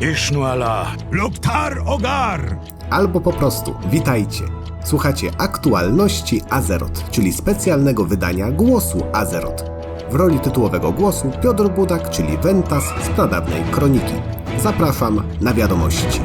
Ishnuala. lub Tar Ogar. albo po prostu witajcie. Słuchacie aktualności Azeroth, czyli specjalnego wydania głosu Azeroth. W roli tytułowego głosu Piotr Budak, czyli Ventas z pradawnej kroniki. Zapraszam na wiadomości.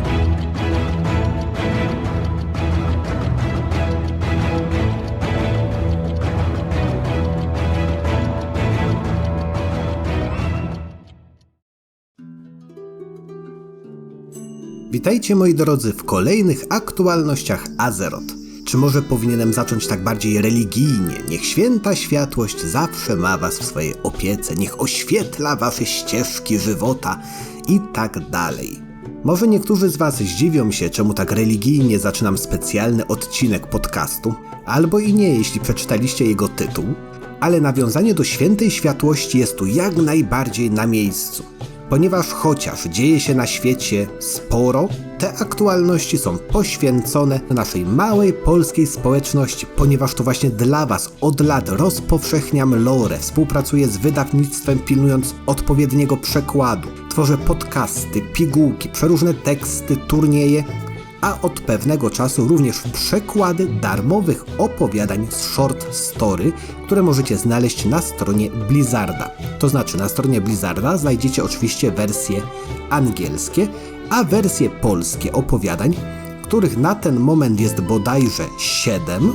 Witajcie moi drodzy w kolejnych aktualnościach Azeroth. Czy może powinienem zacząć tak bardziej religijnie? Niech święta światłość zawsze ma was w swojej opiece, niech oświetla wasze ścieżki żywota i tak dalej. Może niektórzy z was zdziwią się, czemu tak religijnie zaczynam specjalny odcinek podcastu, albo i nie, jeśli przeczytaliście jego tytuł, ale nawiązanie do świętej światłości jest tu jak najbardziej na miejscu. Ponieważ chociaż dzieje się na świecie sporo, te aktualności są poświęcone naszej małej polskiej społeczności, ponieważ to właśnie dla Was od lat rozpowszechniam lore, współpracuję z wydawnictwem pilnując odpowiedniego przekładu, tworzę podcasty, pigułki, przeróżne teksty, turnieje, a od pewnego czasu również przekłady darmowych opowiadań z short story, które możecie znaleźć na stronie Blizzarda. To znaczy na stronie Blizzarda znajdziecie oczywiście wersje angielskie, a wersje polskie opowiadań, których na ten moment jest bodajże 7.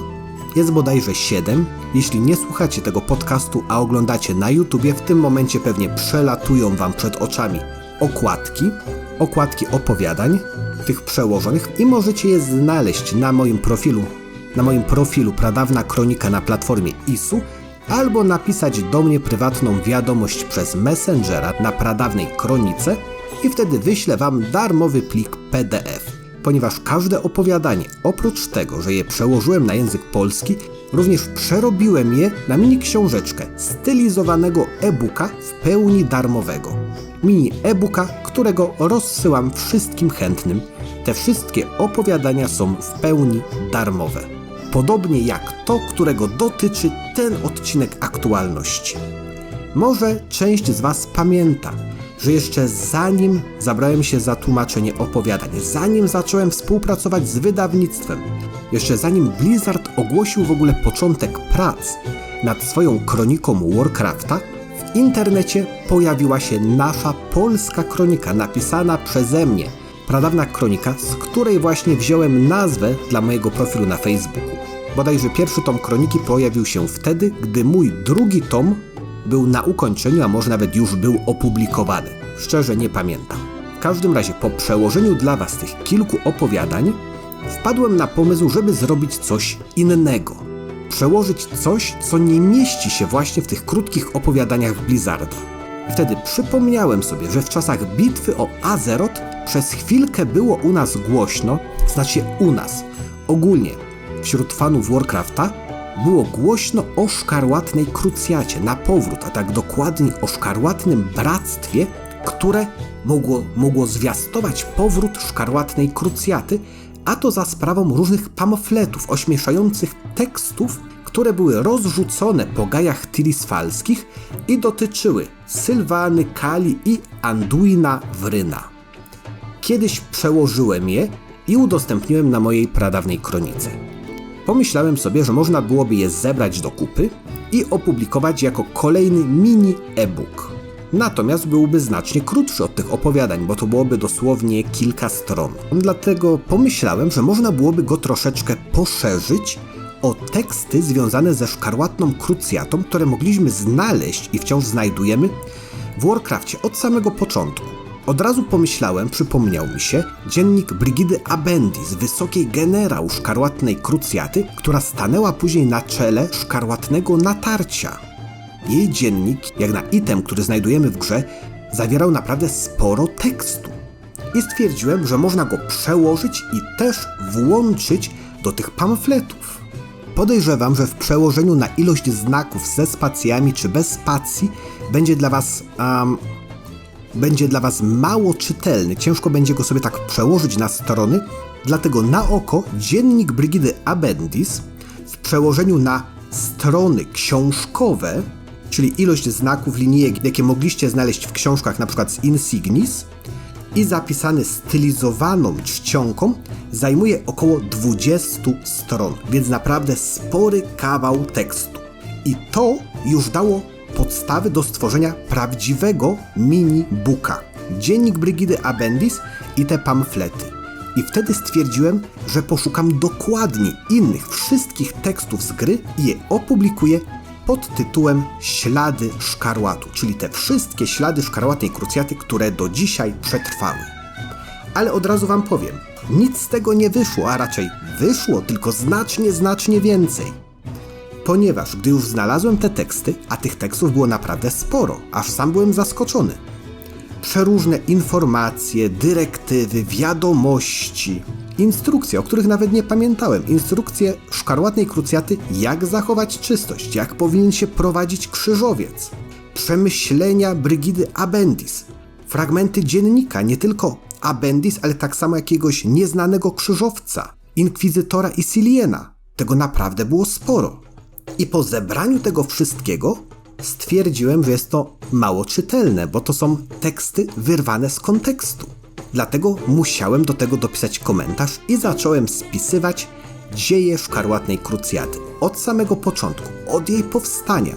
Jest bodajże 7. Jeśli nie słuchacie tego podcastu, a oglądacie na YouTubie, w tym momencie pewnie przelatują wam przed oczami okładki, okładki opowiadań, tych przełożonych i możecie je znaleźć na moim profilu, na moim profilu Pradawna Kronika na platformie ISU albo napisać do mnie prywatną wiadomość przez Messengera na Pradawnej Kronice i wtedy wyślę Wam darmowy plik PDF. Ponieważ każde opowiadanie, oprócz tego, że je przełożyłem na język polski, również przerobiłem je na mini książeczkę stylizowanego e-booka w pełni darmowego. Mini e-booka, którego rozsyłam wszystkim chętnym. Te wszystkie opowiadania są w pełni darmowe. Podobnie jak to, którego dotyczy ten odcinek aktualności. Może część z Was pamięta, że jeszcze zanim zabrałem się za tłumaczenie opowiadań, zanim zacząłem współpracować z wydawnictwem, jeszcze zanim Blizzard ogłosił w ogóle początek prac nad swoją kroniką Warcrafta, w internecie pojawiła się nasza polska kronika napisana przeze mnie. Pradawna kronika, z której właśnie wziąłem nazwę dla mojego profilu na Facebooku. Bodajże pierwszy tom kroniki pojawił się wtedy, gdy mój drugi tom był na ukończeniu, a może nawet już był opublikowany. Szczerze nie pamiętam. W każdym razie po przełożeniu dla Was tych kilku opowiadań wpadłem na pomysł, żeby zrobić coś innego. Przełożyć coś, co nie mieści się właśnie w tych krótkich opowiadaniach Blizzarda. Wtedy przypomniałem sobie, że w czasach bitwy o Azeroth przez chwilkę było u nas głośno, znaczy u nas, ogólnie wśród fanów Warcrafta było głośno o szkarłatnej krucjacie na powrót, a tak dokładniej o szkarłatnym bractwie, które mogło, mogło zwiastować powrót szkarłatnej krucjaty, a to za sprawą różnych pamfletów ośmieszających tekstów, które były rozrzucone po gajach tirisfalskich i dotyczyły Sylwany, Kali i Anduina Wryna. Kiedyś przełożyłem je i udostępniłem na mojej pradawnej kronice. Pomyślałem sobie, że można byłoby je zebrać do kupy i opublikować jako kolejny mini e-book. Natomiast byłby znacznie krótszy od tych opowiadań, bo to byłoby dosłownie kilka stron. Dlatego pomyślałem, że można byłoby go troszeczkę poszerzyć o teksty związane ze szkarłatną krucjatą, które mogliśmy znaleźć i wciąż znajdujemy w Warcrafcie od samego początku. Od razu pomyślałem, przypomniał mi się, dziennik Brygidy Abendis, wysokiej generał szkarłatnej krucjaty, która stanęła później na czele szkarłatnego natarcia. Jej dziennik, jak na item, który znajdujemy w grze, zawierał naprawdę sporo tekstu. I stwierdziłem, że można go przełożyć i też włączyć do tych pamfletów. Podejrzewam, że w przełożeniu na ilość znaków ze spacjami czy bez spacji będzie dla Was um, będzie dla Was mało czytelny, ciężko będzie go sobie tak przełożyć na strony, dlatego na oko dziennik Brygidy Abendis w przełożeniu na strony książkowe, czyli ilość znaków, linijek, jakie mogliście znaleźć w książkach np. z Insignis, i zapisany stylizowaną czcionką zajmuje około 20 stron, więc naprawdę spory kawał tekstu. I to już dało podstawy do stworzenia prawdziwego mini-booka. Dziennik Brygidy Abendis i te pamflety. I wtedy stwierdziłem, że poszukam dokładnie innych wszystkich tekstów z gry i je opublikuję pod tytułem Ślady Szkarłatu, czyli te wszystkie ślady szkarłatnej krucjaty, które do dzisiaj przetrwały. Ale od razu wam powiem, nic z tego nie wyszło, a raczej wyszło tylko znacznie, znacznie więcej. Ponieważ gdy już znalazłem te teksty, a tych tekstów było naprawdę sporo, aż sam byłem zaskoczony. Przeróżne informacje, dyrektywy, wiadomości, instrukcje, o których nawet nie pamiętałem. Instrukcje szkarłatnej krucjaty, jak zachować czystość, jak powinien się prowadzić krzyżowiec. Przemyślenia Brygidy Abendis. Fragmenty dziennika, nie tylko Abendis, ale tak samo jakiegoś nieznanego krzyżowca, inkwizytora Isiliena. Tego naprawdę było sporo. I po zebraniu tego wszystkiego stwierdziłem, że jest to mało czytelne, bo to są teksty wyrwane z kontekstu. Dlatego musiałem do tego dopisać komentarz i zacząłem spisywać dzieje szkarłatnej krucjaty. Od samego początku, od jej powstania,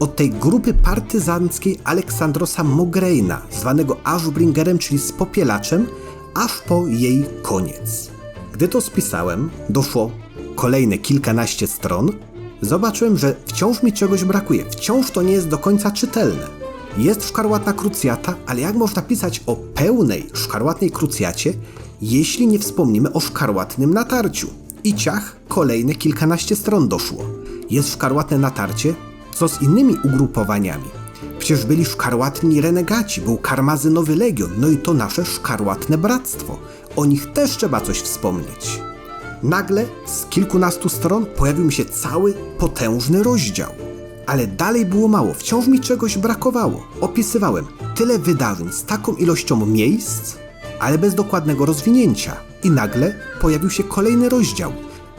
od tej grupy partyzanckiej Aleksandrosa Mogreina, zwanego Ashbringerem, czyli spopielaczem, aż po jej koniec. Gdy to spisałem, doszło kolejne kilkanaście stron, zobaczyłem, że wciąż mi czegoś brakuje, wciąż to nie jest do końca czytelne. Jest szkarłatna krucjata, ale jak można pisać o pełnej szkarłatnej krucjacie, jeśli nie wspomnimy o szkarłatnym natarciu? I ciach, kolejne kilkanaście stron doszło. Jest szkarłatne natarcie, co z innymi ugrupowaniami? Przecież byli szkarłatni renegaci, był karmazynowy legion, no i to nasze szkarłatne bractwo. O nich też trzeba coś wspomnieć. Nagle z kilkunastu stron pojawił mi się cały potężny rozdział. Ale dalej było mało, wciąż mi czegoś brakowało. Opisywałem tyle wydarzeń z taką ilością miejsc, ale bez dokładnego rozwinięcia. I nagle pojawił się kolejny rozdział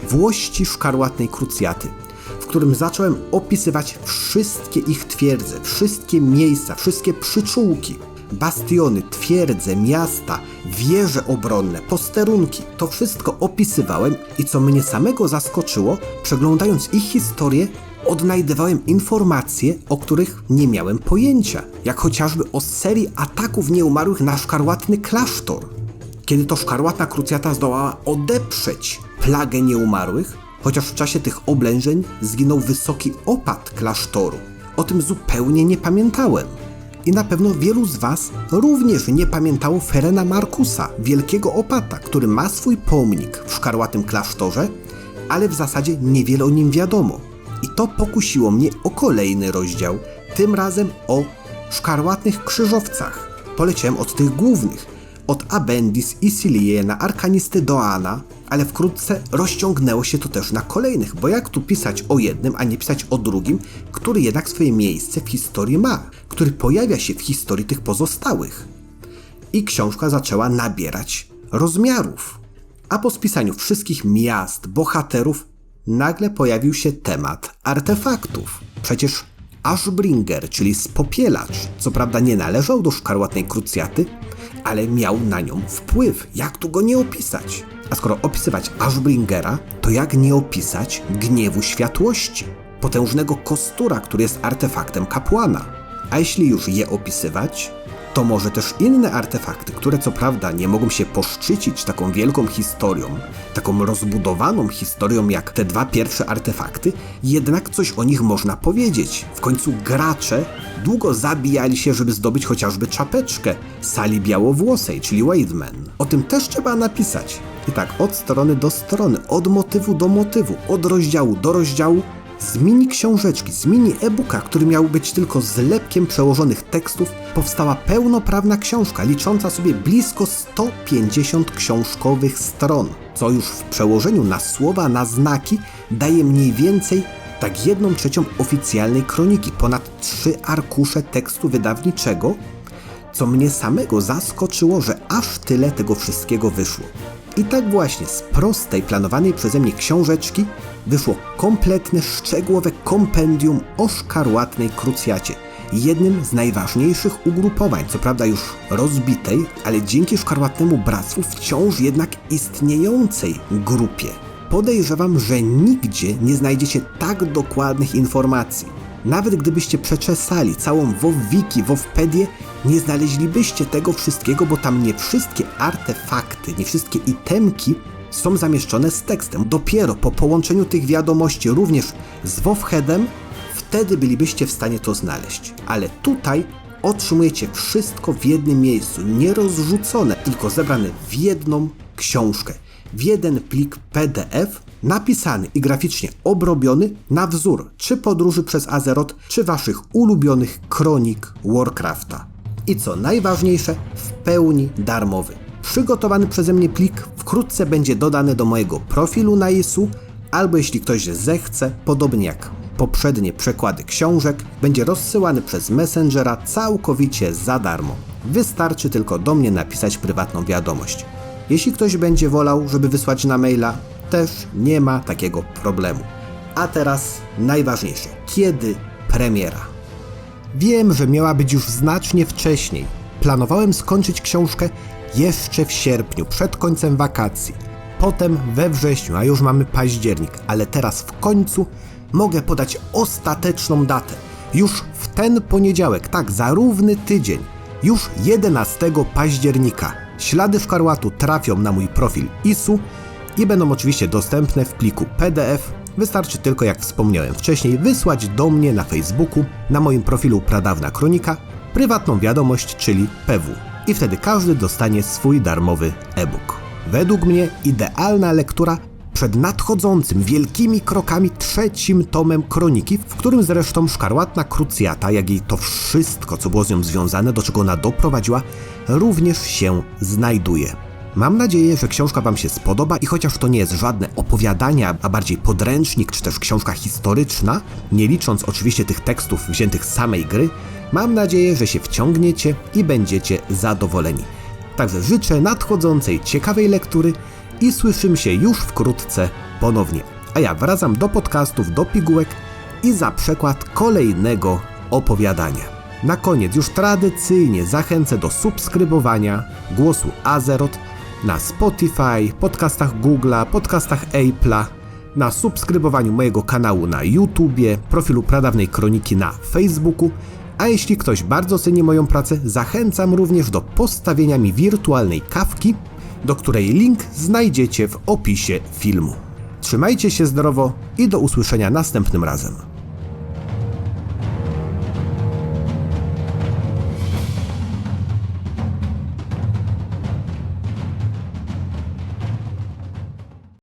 Włości Szkarłatnej Krucjaty, w którym zacząłem opisywać wszystkie ich twierdze, wszystkie miejsca, wszystkie przyczółki, bastiony, twierdze, miasta, wieże obronne, posterunki. To wszystko opisywałem i co mnie samego zaskoczyło, przeglądając ich historię, odnajdywałem informacje, o których nie miałem pojęcia, jak chociażby o serii ataków nieumarłych na szkarłatny klasztor. Kiedy to szkarłatna krucjata zdołała odeprzeć plagę nieumarłych, chociaż w czasie tych oblężeń zginął wysoki opat klasztoru. O tym zupełnie nie pamiętałem. I na pewno wielu z Was również nie pamiętało Ferena Markusa, wielkiego opata, który ma swój pomnik w szkarłatym klasztorze, ale w zasadzie niewiele o nim wiadomo. I to pokusiło mnie o kolejny rozdział, tym razem o szkarłatnych krzyżowcach. Poleciałem od tych głównych, od Abendis i Siliena, Arkanisty Doana, ale wkrótce rozciągnęło się to też na kolejnych, bo jak tu pisać o jednym, a nie pisać o drugim, który jednak swoje miejsce w historii ma, który pojawia się w historii tych pozostałych. I książka zaczęła nabierać rozmiarów. A po spisaniu wszystkich miast, bohaterów, nagle pojawił się temat artefaktów. Przecież Ashbringer, czyli spopielacz, co prawda nie należał do szkarłatnej krucjaty, ale miał na nią wpływ. Jak tu go nie opisać? A skoro opisywać Ashbringera, to jak nie opisać gniewu światłości? Potężnego kostura, który jest artefaktem kapłana. A jeśli już je opisywać, to może też inne artefakty, które co prawda nie mogą się poszczycić taką wielką historią, taką rozbudowaną historią jak te dwa pierwsze artefakty, jednak coś o nich można powiedzieć. W końcu gracze długo zabijali się, żeby zdobyć chociażby czapeczkę sali białowłosej, czyli Wademan. O tym też trzeba napisać. I tak od strony do strony, od motywu do motywu, od rozdziału do rozdziału, z mini książeczki, z mini e-booka, który miał być tylko zlepkiem przełożonych tekstów, powstała pełnoprawna książka licząca sobie blisko 150 książkowych stron, co już w przełożeniu na słowa, na znaki daje mniej więcej tak jedną trzecią oficjalnej kroniki, ponad trzy arkusze tekstu wydawniczego, co mnie samego zaskoczyło, że aż tyle tego wszystkiego wyszło. I tak właśnie z prostej, planowanej przeze mnie książeczki wyszło kompletne, szczegółowe kompendium o szkarłatnej krucjacie. jednym z najważniejszych ugrupowań, co prawda już rozbitej, ale dzięki szkarłatnemu bractwu wciąż jednak istniejącej grupie. Podejrzewam, że nigdzie nie znajdziecie tak dokładnych informacji. Nawet gdybyście przeczesali całą WoWwiki, WoWpedię, nie znaleźlibyście tego wszystkiego, bo tam nie wszystkie artefakty, nie wszystkie itemki są zamieszczone z tekstem. Dopiero po połączeniu tych wiadomości również z WoWheadem, wtedy bylibyście w stanie to znaleźć. Ale tutaj otrzymujecie wszystko w jednym miejscu, nie rozrzucone, tylko zebrane w jedną książkę, w jeden plik PDF, napisany i graficznie obrobiony na wzór czy podróży przez Azeroth, czy waszych ulubionych kronik Warcrafta. I co najważniejsze, w pełni darmowy. Przygotowany przeze mnie plik wkrótce będzie dodany do mojego profilu na ISU, albo jeśli ktoś zechce, podobnie jak poprzednie przekłady książek, będzie rozsyłany przez Messengera całkowicie za darmo. Wystarczy tylko do mnie napisać prywatną wiadomość. Jeśli ktoś będzie wolał, żeby wysłać na maila, też nie ma takiego problemu. A teraz najważniejsze. Kiedy premiera? Wiem, że miała być już znacznie wcześniej. Planowałem skończyć książkę jeszcze w sierpniu, przed końcem wakacji. Potem we wrześniu, a już mamy październik, ale teraz w końcu mogę podać ostateczną datę. Już w ten poniedziałek, tak, za równy tydzień, już 11 października, ślady szkarłatu trafią na mój profil ISU i będą oczywiście dostępne w pliku PDF. Wystarczy tylko, jak wspomniałem wcześniej, wysłać do mnie na Facebooku, na moim profilu Pradawna Kronika, prywatną wiadomość, czyli PW. I wtedy każdy dostanie swój darmowy e-book. Według mnie idealna lektura przed nadchodzącym wielkimi krokami trzecim tomem kroniki, w którym zresztą szkarłatna krucjata, jak i to wszystko, co było z nią związane, do czego ona doprowadziła, również się znajduje. Mam nadzieję, że książka Wam się spodoba i chociaż to nie jest żadne opowiadanie, a bardziej podręcznik czy też książka historyczna, nie licząc oczywiście tych tekstów wziętych z samej gry, mam nadzieję, że się wciągniecie i będziecie zadowoleni. Także życzę nadchodzącej ciekawej lektury i słyszymy się już wkrótce ponownie. A ja wracam do podcastów, do pigułek i za przekład kolejnego opowiadania. Na koniec już tradycyjnie zachęcę do subskrybowania głosu Azeroth na Spotify, podcastach Google'a, podcastach Apple'a, na subskrybowaniu mojego kanału na YouTubie, profilu Pradawnej Kroniki na Facebooku, a jeśli ktoś bardzo ceni moją pracę, zachęcam również do postawienia mi wirtualnej kawki, do której link znajdziecie w opisie filmu. Trzymajcie się zdrowo i do usłyszenia następnym razem.